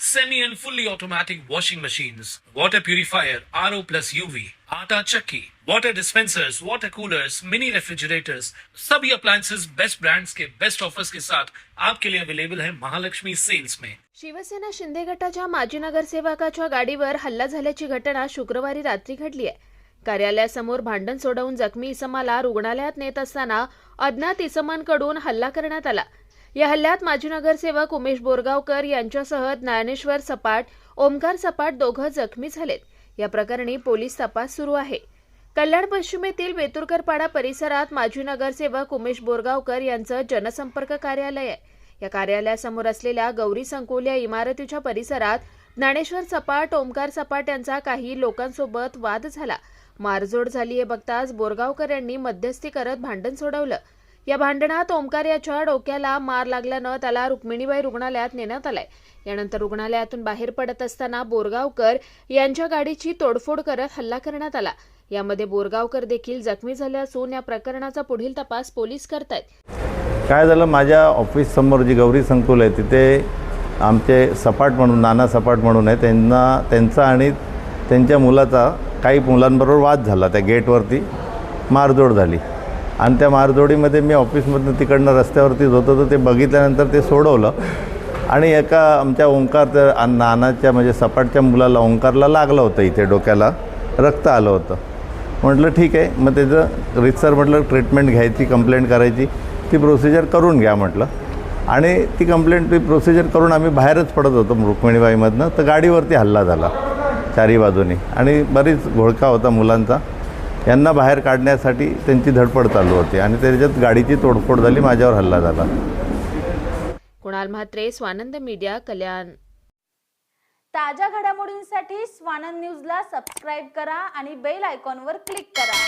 semi and fully automatic washing machines, water purifier, RO plus UV, आटा चक्की, water dispensers, water coolers, mini refrigerators, सभी appliances best brands के best offers के साथ आपके लिए अवेलेबल है महालक्ष्मी सेल्स में शिवसेना शिंदे गटाच्या माजी नगरसेवकाच्या गाडीवर हल्ला झाल्याची घटना शुक्रवारी रात्री घडली आहे. कार्यालयासमोर भांडण सोडवून जखमी इसमाला रुग्णालयात नेत असताना अज्ञात इसमांकडून हल्ला करण्यात आला. या हल्ल्यात माजी नगरसेवक उमेश बोरगावकर यांच्यासह ज्ञानेश्वर सपाट ओमकार सपाट दोघं जखमी झालेत. या प्रकरणी पोलीस तपास सुरू आहे. कल्याण पश्चिमेतील वेतुरकरपाडा परिसरात माजी नगरसेवक उमेश बोरगावकर यांचं जनसंपर्क कार्यालय आहे. या कार्यालयासमोर असलेल्या गौरी संकुल या इमारतीच्या परिसरात ज्ञानेश्वर सपाट ओमकार सपाट यांचा काही लोकांसोबत वाद झाला. मारझोड झाली हे बघताच बोरगावकर यांनी मध्यस्थी करत भांडण सोडवलं. या भांडणात ओमकार याच्या डोक्याला मार लागल्यानं त्याला रुक्मिणीबाई रुग्णालयात नेण्यात आलाय. यानंतर रुग्णालयातून बाहेर पडत असताना बोरगावकर यांच्या गाडीची तोडफोड करत हल्ला करण्यात आला. यामध्ये बोरगावकर देखील जखमी झाले असून या प्रकरणाचा पुढील तपास पोलीस करतायत. काय झालं? माझ्या ऑफिससमोर जी गौरी संकुल आहे तिथे आमचे सपाट म्हणून नाना सपाट म्हणून आहे त्यांना त्यांचा आणि त्यांच्या मुलाचा काही मुलांबरोबर वाद झाला. त्या गेटवरती मारदोड झाली. आणि त्या मारजोडीमध्ये मी ऑफिसमधनं तिकडनं रस्त्यावरतीच होतो तर ते बघितल्यानंतर ते सोडवलं. आणि एका आमच्या ओंकार नानाच्या म्हणजे सपाटच्या मुलाला ओंकारला लागलं होतं इथे डोक्याला. रक्त आलं होतं. म्हटलं ठीक आहे. मग त्याचं रितसर म्हटलं ट्रीटमेंट घ्यायची कंप्लेंट करायची ती प्रोसिजर करून घ्या म्हटलं. आणि ती कंप्लेंट ती प्रोसिजर करून आम्ही बाहेरच पडत होतो रुक्मिणीबाईमधनं तर गाडीवरती हल्ला झाला चारी बाजूनी. आणि बरीच घोळका होता मुलांचा. यांना बाहेर काढण्यासाठी त्यांची धडपड चालू होती आणि त्याच्यात गाडीची तोडफोड झाली माझ्यावर हल्ला झाला. कुणाल म्हात्रे स्वानंद मीडिया कल्याण. ताज्या घडामोडींसाठी स्वानंद न्यूजला सबस्क्राईब करा आणि बेल आयकॉनवर क्लिक करा.